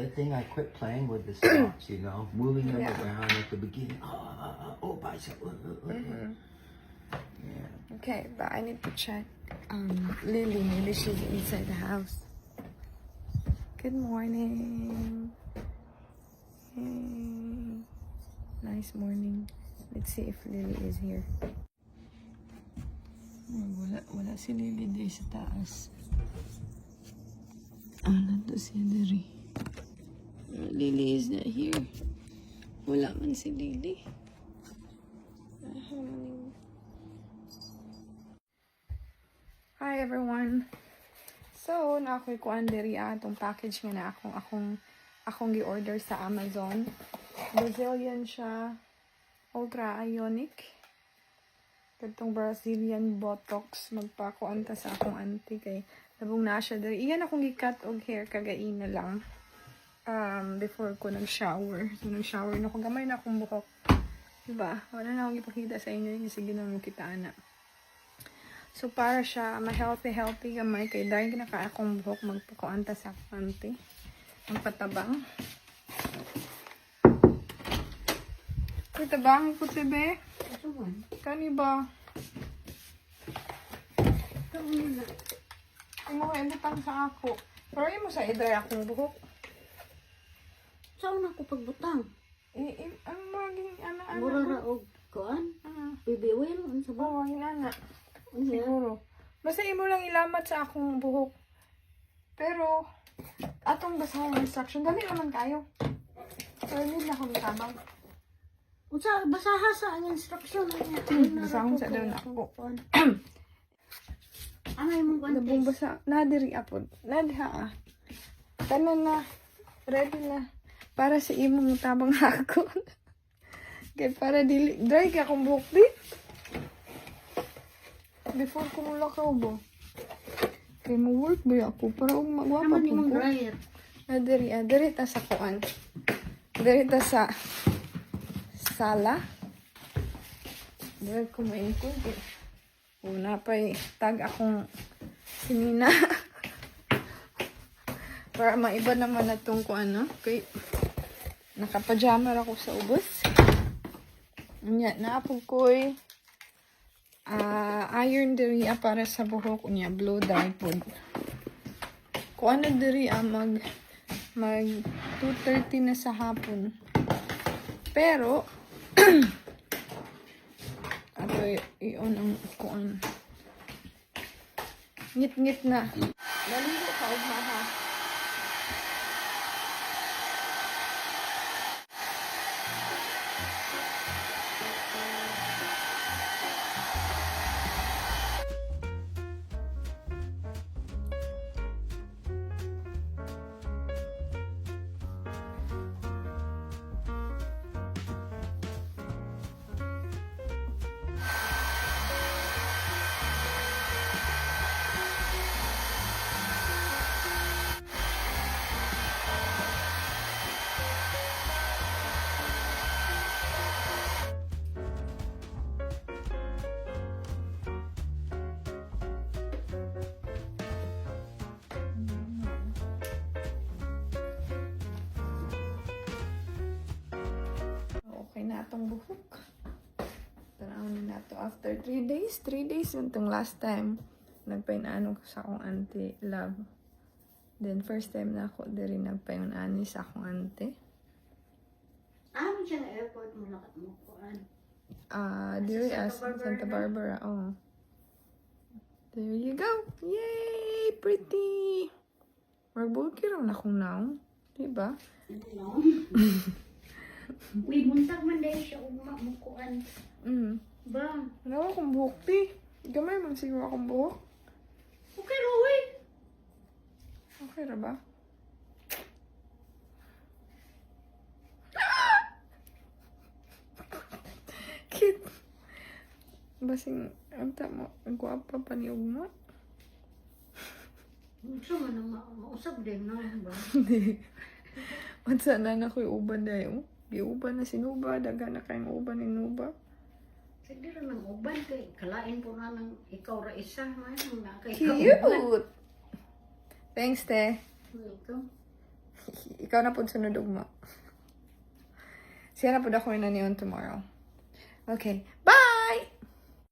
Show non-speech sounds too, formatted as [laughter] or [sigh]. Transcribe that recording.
Good thing I quit playing with the stocks, you know, [clears throat] moving them Yeah. around at the beginning. Oh, uh, uh, oh, bicep. Uh, uh. Yeah. Okay, but I need to check um Lily. Maybe she's inside the house. Good morning. Hey. Nice morning. Let's see if Lily is here. Wala, wala si Lily sa taas. Ah, nandun siya diri. Lily is not here. Wala man si Lily. Ah, Hi everyone. So, na ako'y kuan diri atong package nga na akong akong akong gi-order sa Amazon. Brazilian siya. Ultra Ionic. Katong Brazilian Botox magpakuan ta sa akong auntie kay labong na siya diri. Iyan akong gi-cut og hair kagaina lang. Um, before ko nag-shower. So, nag-shower na ako. Gamay na akong buhok. Diba? Wala na akong ipakita sa inyo. Sige na mo kita na. So, para siya ma-healthy-healthy gamay kay dahil naka akong buhok magpakuanta sa kante. Ang patabang. Patabang ko tibe. Kani ba? Imo ka ibutang sa ako. Pero imo sa idry akong buhok. Saan ako pagbutang? I, i, ang maging ano ano. Mura ra og kuan? Ah, Baby oil unsa ba? Oo, inana. Unsa? Siguro. Basta imo lang ilamat sa akong buhok. Pero, atong basahang instruction, dali naman kayo. Pero need na akong tabang. Unsa basaha sa ang instruction niya? Basahon sa daw na ako. Ano imong kuan? Labong basa. Nadiri apod. Nadha ah. Tanan na. Ready na. Para sa imong tabang [laughs] ako. Kaya para dili. Dry ka akong buhok di. Before ko mula ka ubo. Kaya mo work ba ako? Para og magwapa Naman po ko. dryer. Ah, diri, ah, diri ta sa kuan. Diri ta sa sala. Diri ko maingkod. Eh. Una pa eh, tag akong sinina. [laughs] Para maiba naman na tong kuan, no? Kay, nakapajama ako sa ubos. Nya, naapog ko'y ah iron diri para sa buhok niya, blow dry pod. Kung ano diri ah, mag mag 2.30 na sa hapon. Pero, [clears throat] ato i-on ang kuan. Ngit-ngit na. Naligo ka, ugma ha. Okay na atong buhok. Tanawin na nato after 3 days. 3 days yun tong last time. Nagpainano ko sa akong auntie love. Then first time na ako diri nagpainani sa akong auntie. Ano siya airport mo lakat mo kuan? Ah, diri Santa as Barbara Santa na? Barbara. Oh. There you go. Yay! Pretty! Magbulki raw na kung now. Diba? No. [laughs] Uy, buntag man dahil siya ugma mo kuan. Mm. Ba? Wala akong buhok, ti. Gamay man siguro akong buhok. Okay, Roy. Okay ra ba? [laughs] Cute. Basing, ang tamo, ang gwapa pa ni Ugma. Unsa man ang ma- mausap din no ba? [laughs] Hindi. Unsa na na ko'y uban dayo. Giuban na sinuba, daga na kayong uban ni Nuba. Sige ra nang uban kay kalain po na nang ikaw ra isa man ang na kay. Cute! Thanks, te. Ikaw. [laughs] ikaw na po sunod ugma. Siya na po ako na niyon tomorrow. Okay, bye!